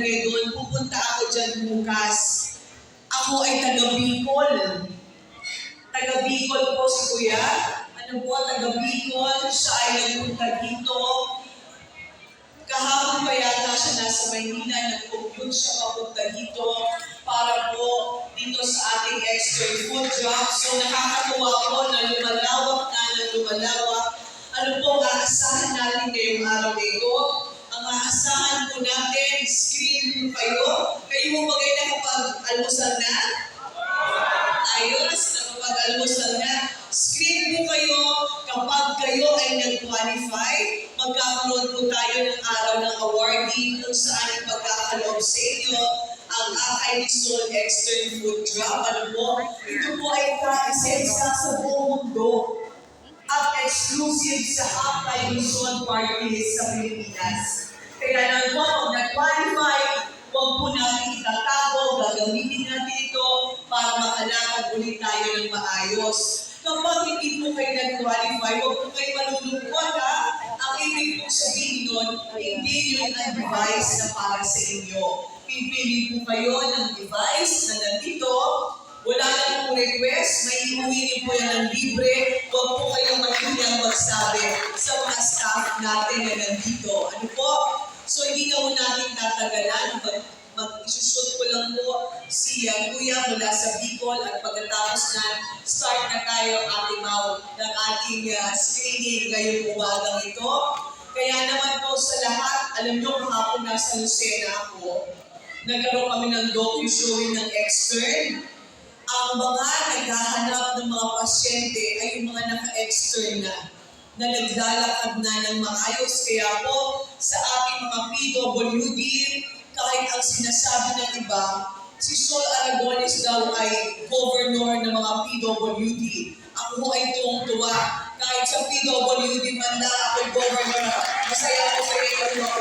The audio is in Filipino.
nakalagay doon, pupunta ako dyan bukas. Ako ay taga Bicol. Taga Bicol po si Kuya. Ano po, taga Bicol. Siya ay nagpunta dito. Kahapon pa yata siya nasa Maynila, nag-commute siya papunta dito para po dito sa ating extra food drop. So nakakatuwa po na lumalawak na na lumalawak. Ano po ang aasahan natin ngayong araw na ito? Po kayo. Kayo mo ba kayo nakapag-almusal na? Ayos, nakapag-almusal na. Screen po kayo kapag kayo ay nag-qualify. Magkakaroon po tayo ng araw ng awardee kung saan ang pagkakaloob sa inyo ang Akay Soul Extern Food Drop. Ano po? Ito po ay kaisa-isa sa buong mundo at exclusive sa Akay Luzon Party sa Pilipinas. Para makalakad ulit tayo ng maayos. Kapag hindi po kayo nag-qualify, huwag po kayo malulungkot ha. Ang ibig po sabihin nun, hindi yun ang device na para sa inyo. Pipili po kayo ng device na nandito, wala na po request, may iuwi niyo po yan ng libre. Huwag po kayong mahihiyang magsabi sa mga staff natin na nandito. Ano po? So hindi na po natin tatagalan. Mag, si uh, Kuya mula sa Bicol at pagkatapos na start na tayo ating out ng ating uh, screening ngayong umagang ito. Kaya naman po sa lahat, alam nyo kahapon nasa Lucena ako, nagkaroon kami ng docu-showing ng extern ang mga naghahanap ng mga pasyente ay yung mga naka-extern na na naglalakad na ng maayos. Kaya po, sa ating mga PWD, kahit ang sinasabi ng iba, si Sol Aragones daw ay governor ng mga PWD. Ako ay tuwang-tuwa. Kahit sa PWD man na ako'y governor, masaya ako sa iyo